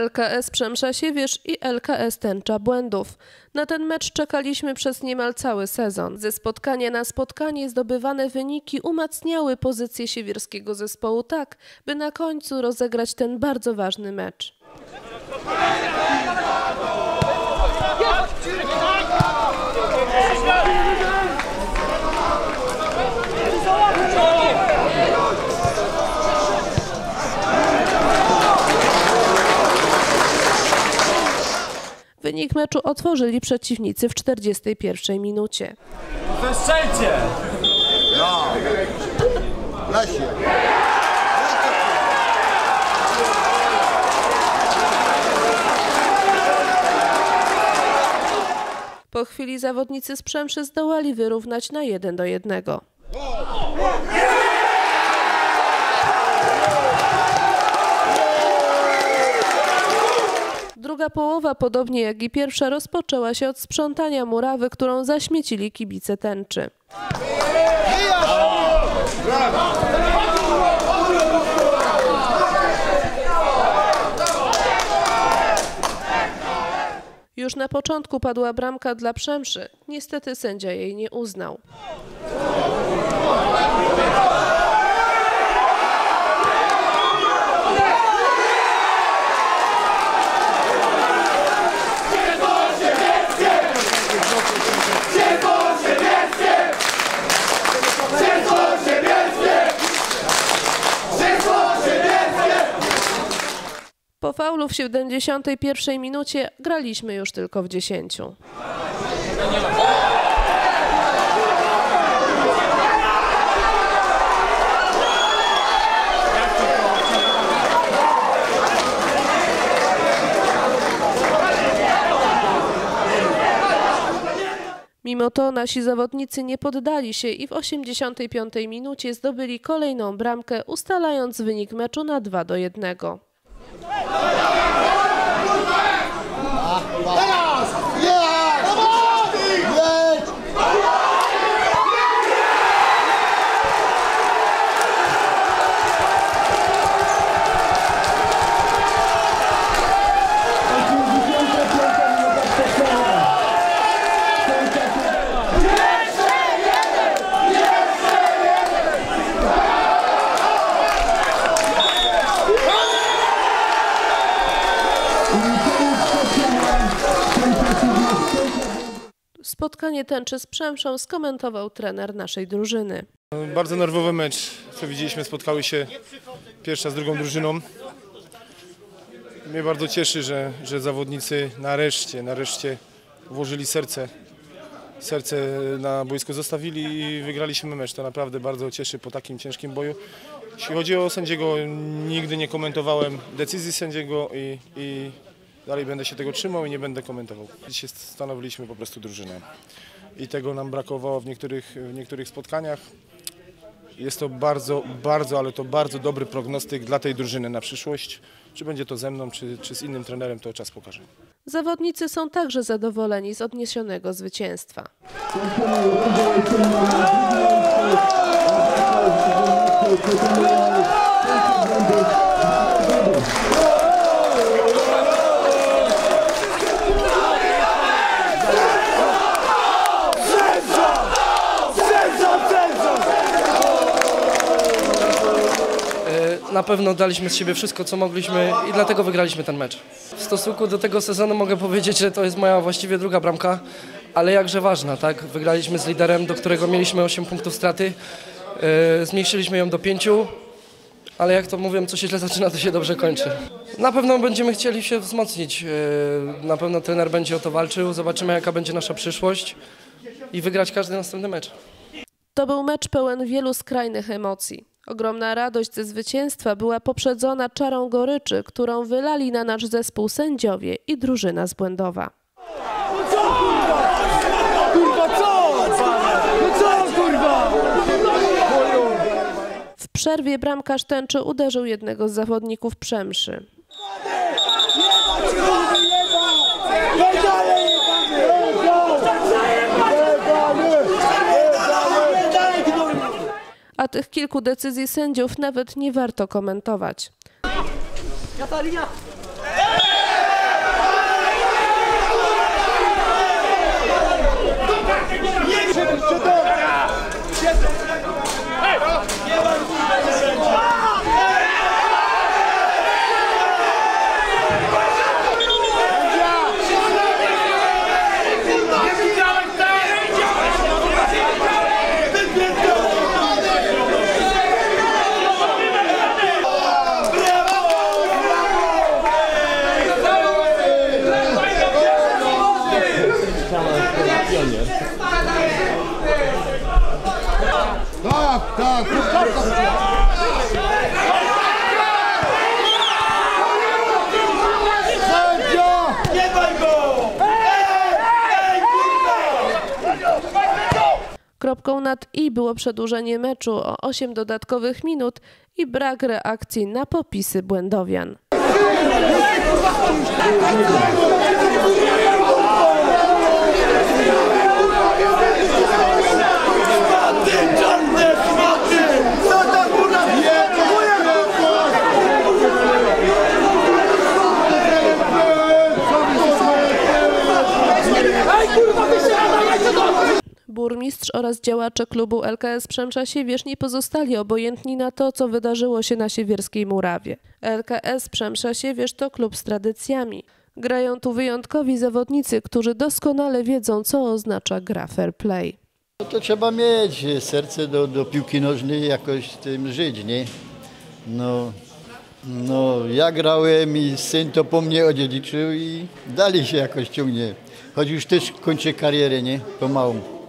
LKS Przemsza Siewierz i LKS Tęcza Błędów. Na ten mecz czekaliśmy przez niemal cały sezon. Ze spotkania na spotkanie zdobywane wyniki umacniały pozycję siewierskiego zespołu tak, by na końcu rozegrać ten bardzo ważny mecz. Wynik meczu otworzyli przeciwnicy w 41 minucie. Wystrzelcie! Lesie. Po chwili zawodnicy z Przemszy zdołali wyrównać na 1 do 1. Druga połowa, podobnie jak i pierwsza, rozpoczęła się od sprzątania murawy, którą zaśmiecili kibice tęczy. Już na początku padła bramka dla Przemszy. Niestety sędzia jej nie uznał. Po faulu w 71 minucie graliśmy już tylko w 10. Mimo to nasi zawodnicy nie poddali się i w 85 minucie zdobyli kolejną bramkę, ustalając wynik meczu na 2 do 1. 啊，班长。Spotkanie tęczy z Przemszą skomentował trener naszej drużyny. Bardzo nerwowy mecz, co widzieliśmy, spotkały się pierwsza z drugą drużyną. Mnie bardzo cieszy, że, że zawodnicy nareszcie, nareszcie włożyli serce, serce na boisko zostawili i wygraliśmy mecz. To naprawdę bardzo cieszy po takim ciężkim boju. Jeśli chodzi o sędziego, nigdy nie komentowałem decyzji sędziego i, i dalej będę się tego trzymał i nie będę komentował. Dzisiaj stanowiliśmy po prostu drużynę i tego nam brakowało w niektórych, w niektórych spotkaniach. Jest to bardzo, bardzo, ale to bardzo dobry prognostyk dla tej drużyny na przyszłość. Czy będzie to ze mną, czy, czy z innym trenerem, to czas pokaże. Zawodnicy są także zadowoleni z odniesionego zwycięstwa. Na pewno daliśmy z siebie wszystko, co mogliśmy i dlatego wygraliśmy ten mecz. W stosunku do tego sezonu mogę powiedzieć, że to jest moja właściwie druga bramka, ale jakże ważna, tak? Wygraliśmy z liderem, do którego mieliśmy 8 punktów straty. Yy, zmniejszyliśmy ją do 5, ale jak to mówią, co się źle zaczyna, to się dobrze kończy. Na pewno będziemy chcieli się wzmocnić. Yy, na pewno trener będzie o to walczył. Zobaczymy, jaka będzie nasza przyszłość i wygrać każdy następny mecz. To był mecz pełen wielu skrajnych emocji. Ogromna radość ze zwycięstwa była poprzedzona czarą goryczy, którą wylali na nasz zespół sędziowie i drużyna z? W przerwie bramkarz tęczy uderzył jednego z zawodników Przemszy. A tych kilku decyzji sędziów nawet nie warto komentować. Katalina! Tak, tak. Sędzia! Kropką nad i było przedłużenie meczu o 8 dodatkowych minut i brak reakcji na popisy błędowian. Burmistrz oraz działacze klubu LKS Przemsza Siewierz nie pozostali obojętni na to, co wydarzyło się na siewierskiej murawie. LKS Przemsza Siewierz to klub z tradycjami. Grają tu wyjątkowi zawodnicy, którzy doskonale wiedzą, co oznacza gra fair play. No to trzeba mieć serce do, do piłki nożnej, jakoś tym żyć, nie? No, no, ja grałem i syn to po mnie odziedziczył i dalej się jakoś ciągnie. Choć już też kończę karierę, nie? Pomału.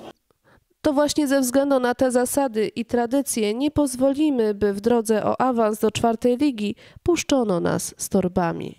To właśnie ze względu na te zasady i tradycje nie pozwolimy, by w drodze o awans do czwartej ligi puszczono nas z torbami.